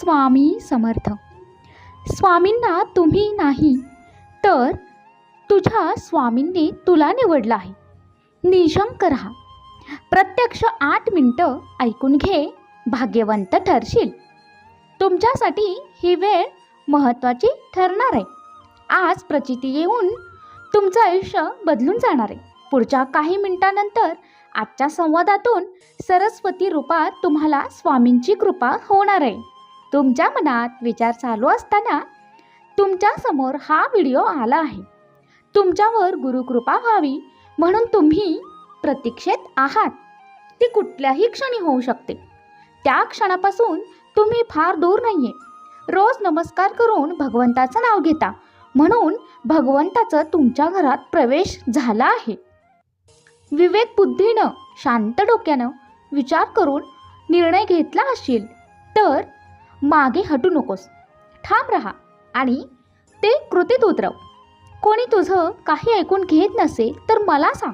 स्वामी समर्थ. स्वामींना तुम्ही नाही तर तुझ्या स्वामींनी तुला निवडलं आहे. निशंक राहा प्रत्यक्ष आठ मिनटं ऐकून घे भाग्यवंत ठरशील. तुमच्यासाठी ही वेळ महत्त्वाची ठरणार आहे. आज प्रचिती येऊन तुमचं आयुष्य बदलून जाणार आहे. पुढच्या काही मिनिटानंतर आजच्या संवादातून सरस्वती रूपात तुम्हाला स्वामींची कृपा होणार आहे. तुमच्या मनात विचार चालू असताना तुमच्यासमोर हा व्हिडिओ आला आहे. तुमच्यावर गुरुकृपा व्हावी म्हणून तुम्ही प्रतीक्षेत आहात. ती कुठल्याही क्षणी होऊ शकते. त्या क्षणापासून तुम्ही फार दूर नाही आहे रोज नमस्कार करून भगवंताचं नाव घेता म्हणून भगवंताचं तुमच्या घरात प्रवेश झाला आहे. विवेक बुद्धीनं शांत डोक्यानं विचार करून निर्णय घेतला असेल तर मागे हटू नकोस. ठाम राहा आणि ते कृतीत उतरव. कोणी तुझं काही ऐकून घेत नसेल तर मला सांग.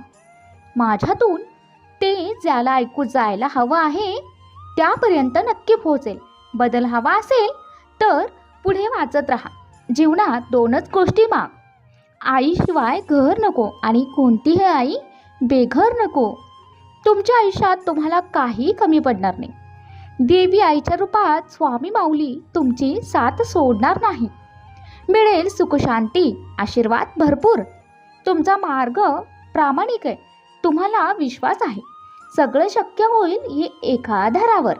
माझ्यातून ते ज्याला ऐकू जायला हवं आहे त्यापर्यंत नक्की पोहोचेल. बदल हवा असेल तर पुढे वाचत राहा. जीवनात दोनच गोष्टी माग. आईशिवाय घर नको आणि कोणतीही आई बेघर नको. तुमच्या आयुष्यात तुम्हाला काही कमी पडणार नाही. देवी आईच्या रूपात स्वामी माऊली तुमची साथ सोडणार नाही. मिळेल सुखशांती आशीर्वाद भरपूर. तुमचा मार्ग प्रामाणिक आहे. तुम्हाला विश्वास आहे. सगळं शक्य होईल हे एका आधारावर.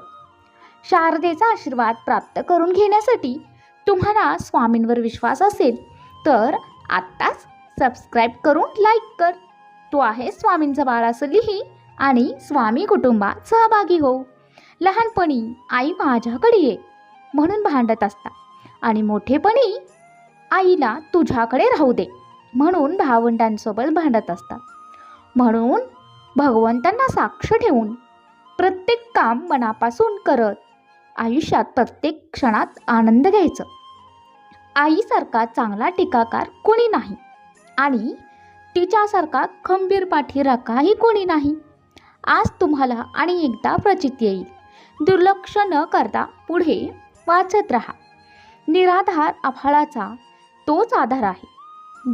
शारदेचा आशीर्वाद प्राप्त करून घेण्यासाठी तुम्हाला स्वामींवर विश्वास असेल तर आत्ताच सबस्क्राईब करून लाईक कर. तू आहे स्वामींचा बाळ असं लिही आणि स्वामी कुटुंबात सहभागी हो लहानपणी आई माझ्याकडे ये म्हणून भांडत असता आणि मोठेपणी आईला तुझ्याकडे राहू दे म्हणून भावंडांसोबत भांडत असतात. म्हणून भगवंतांना साक्ष ठेवून प्रत्येक काम मनापासून करत आयुष्यात प्रत्येक क्षणात आनंद घ्यायचं. आईसारखा चांगला टीकाकार कोणी नाही. आणि तिच्यासारखा खंबीर पाठीराखाही कोणी नाही. आज तुम्हाला आणि एकदा प्रचित येईल. दुर्लक्ष न करता पुढे वाचत राहा. निराधार आभाळाचा तोच आधार आहे.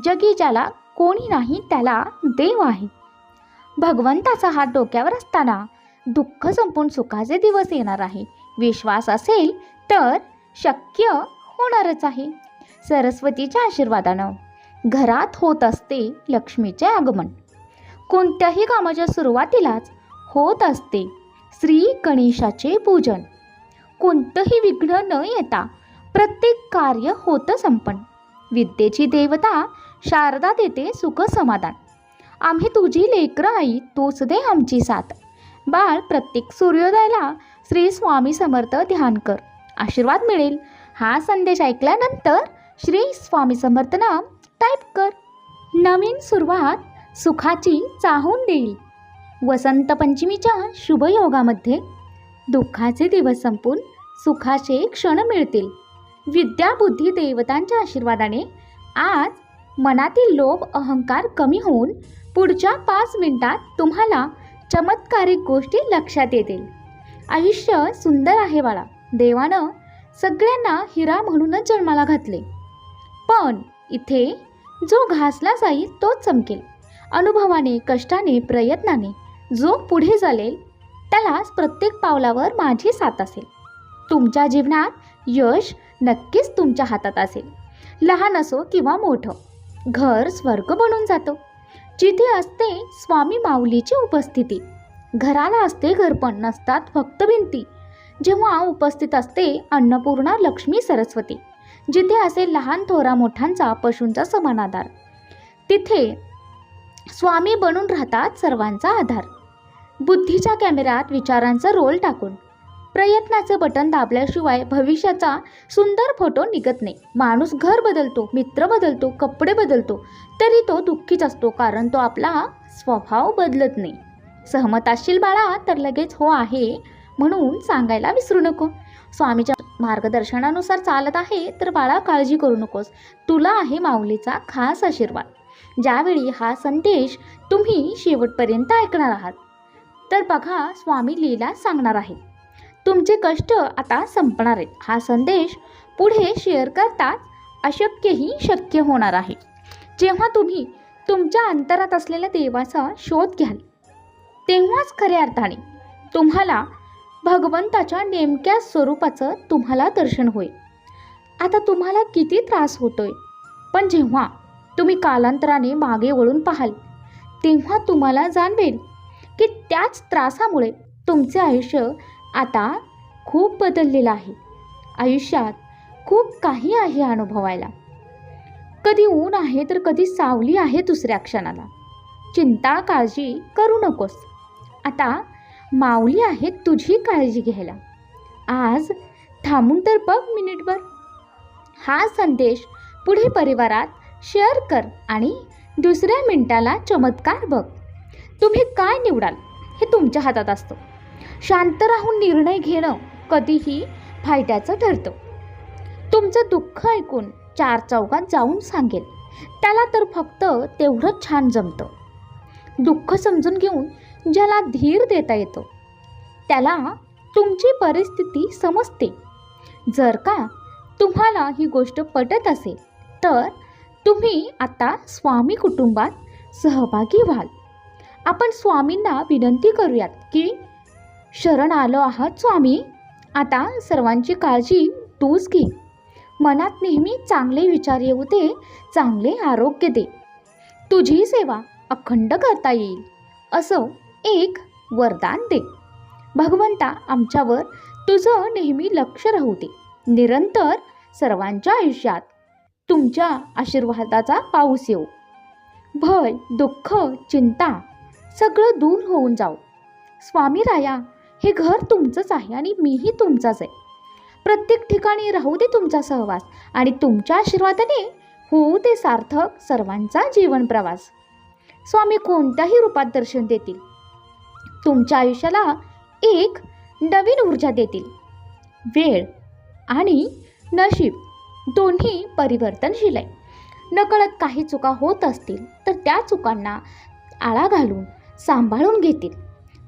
जगी ज्याला कोणी नाही त्याला देव आहे. भगवंताचा हात डोक्यावर असताना दुःख संपून सुखाचे दिवस येणार आहे. विश्वास असेल तर शक्य होणारच आहे. सरस्वतीच्या आशीर्वादानं घरात होत असते लक्ष्मीचे आगमन. कोणत्याही कामाच्या सुरुवातीलाच होत असते. श्री गणेशाचे पूजन. कोणतंही विघ्न न येता प्रत्येक कार्य होतं संपन्न. विद्येची देवता शारदा देते सुख समाधान. आम्ही तुझी लेकरं आई तोच दे आमची साथ. बाळ प्रत्येक सूर्योदयाला श्री स्वामी समर्थ ध्यान कर. आशीर्वाद मिळेल. हा संदेश ऐकल्यानंतर श्री स्वामी समर्थ नाम टाईप कर. नवीन सुरुवात सुखाची चाहून देईल. वसंत पंचमीच्या शुभयोगामध्ये दुःखाचे दिवस संपून सुखाचे क्षण मिळतील. विद्याबुद्धी देवतांच्या आशीर्वादाने आज मनातील लोभ अहंकार कमी होऊन पुढच्या पाच मिनिटात तुम्हाला चमत्कारिक गोष्टी लक्षात येतील. आयुष्य सुंदर आहे बाळा. देवानं सगळ्यांना हिरा म्हणूनच जन्माला घातले. पण इथे जो घासला जाईल तोच चमकेल. अनुभवाने कष्टाने प्रयत्नाने जो पुढे चालेल त्यालाच प्रत्येक पावलावर माझी साथ असेल. तुमच्या जीवनात यश नक्कीच तुमच्या हातात असेल. लहान असो किंवा मोठं घर स्वर्ग बनून जातं. जिथे असते स्वामी माऊलीची उपस्थिती. घराला असते घरपण नसतात फक्त भिंती. जेव्हा उपस्थित असते अन्नपूर्णा लक्ष्मी सरस्वती. जिथे असे लहान थोरा मोठ्यांचा पशूंचा समान आधार. तिथे स्वामी बनून राहतात सर्वांचा आधार. बुद्धीच्या कॅमेऱ्यात विचारांचा रोल टाकून. प्रयत्नाचं बटन दाबल्याशिवाय भविष्याचा सुंदर फोटो निघत नाही. माणूस घर बदलतो मित्र बदलतो कपडे बदलतो तरी तो दुःखीच असतो कारण तो आपला स्वभाव बदलत नाही. सहमत असशील बाळा तर लगेच हो आहे म्हणून सांगायला विसरू नको. स्वामीच्या मार्गदर्शनानुसार चालत आहे तर बाळा काळजी करू नकोस. तुला आहे माऊलीचा खास आशीर्वाद. ज्यावेळी हा संदेश तुम्ही शेवटपर्यंत ऐकणार आहात. तर बघा स्वामी लीला सांगणार आहेत. तुमचे कष्ट आता संपणार आहेत. हा संदेश पुढे शेअर करताच अशक्यही शक्य होणार आहे. जेव्हा तुम्ही तुमच्या अंतरात असलेल्या देवाचा शोध घ्याल तेव्हाच खऱ्या अर्थाने तुम्हाला भगवंताच्या नेमक्या स्वरूपाचं तुम्हाला दर्शन होईल. आता तुम्हाला किती त्रास होतोय पण जेव्हा तुम्ही कालांतराने मागे वळून पाहाल तेव्हा तुम्हाला जाणवेल की त्याच त्रासामुळे तुमचे आयुष्य आता खूप बदललेलं आहे. आयुष्यात खूप काही आहे अनुभवायला. कधी ऊन आहे तर कधी सावली आहे दुसऱ्या क्षणाला. चिंता काळजी करू नकोस. आता माऊली आहे तुझी काळजी घ्यायला. आज थांबून तर बघ मिनिटभर. हा संदेश पुढे परिवारात शेअर कर आणि दुसऱ्या मिनिटाला चमत्कार बघ. तुम्ही काय निवडाल? हे तुमच्या हातात असतं. शांत राहून निर्णय घेणं कधीही फायद्याचं ठरतं. तुमचं दुःख ऐकून चार चौकात जाऊन सांगेल. त्याला तर फक्त तेवढंच छान जमतं. दुःख समजून घेऊन ज्याला धीर देता येतो त्याला तुमची परिस्थिती समजते. जर का तुम्हाला ही गोष्ट पटत असेल तर तुम्ही आता स्वामी कुटुंबात सहभागी व्हाल. आपण स्वामींना विनंती करूयात की शरण आलो आहात स्वामी. आता सर्वांची काळजी तूच घे. मनात नेहमी चांगले विचार येऊ दे चांगले आरोग्य दे. तुझी सेवा अखंड करता येईल असं एक वरदान दे. भगवंता आमच्यावर तुझं नेहमी लक्ष राहू दे. निरंतर सर्वांच्या आयुष्यात तुमच्या आशीर्वादाचा पाऊस येऊ. भय दुःख चिंता सगळं दूर होऊन जाऊ. स्वामी राया हे घर तुमचंच आहे आणि मीही तुमचाच आहे. प्रत्येक ठिकाणी राहू दे तुमचा सहवास आणि तुमच्या आशीर्वादाने होऊ दे सार्थक सर्वांचा जीवन प्रवास. स्वामी कोणत्याही रूपात दर्शन देतील. तुमच्या आयुष्याला एक नवीन ऊर्जा देतील. वेळ आणि नशीब दोन्ही परिवर्तनशील आहे. नकळत काही चुका होत असतील तर त्या चुकांना आळा घालून सांभाळून घेतील.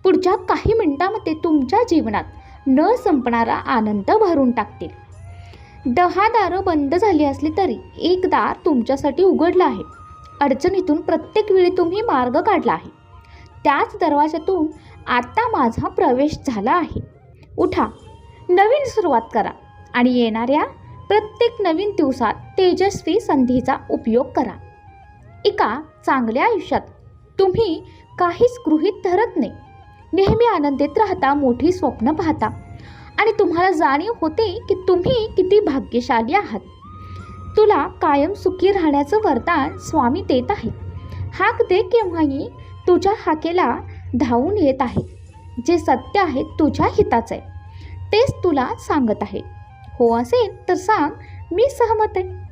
पुढच्या काही मिनिटांमध्ये तुमच्या जीवनात न संपणारा आनंद भरून टाकतील. दहा दारं बंद झाली असली तरी एक दार तुमच्यासाठी उघडलं आहे. अडचणीतून प्रत्येक वेळी तुम्ही मार्ग काढला आहे. त्याच दरवाजातून आता माझा प्रवेश झाला आहे. उठा. नवीन सुरुवात करा आणि येणाऱ्या प्रत्येक नवीन दिवसात तेजस्वी संधीचा उपयोग करा. एका चांगल्या आयुष्यात तुम्ही काहीच गृहीत धरत नाही. नेहमी आनंदित राहता मोठी स्वप्न पाहता. आणि तुम्हाला जाणीव होते की तुम्ही किती भाग्यशाली आहात. तुला कायम सुखी राहण्याचं वरदान स्वामी देत आहेत. हाक दे केव्हाही तुझ्या हाकेला धावून येत आहे. जे सत्य आहे तुझ्या हिताचं आहे. तेच तुला सांगत आहे. हो असेल तर सांग मी सहमत आहे.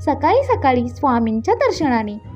सकाळी सकाळी स्वामींच्या दर्शनाने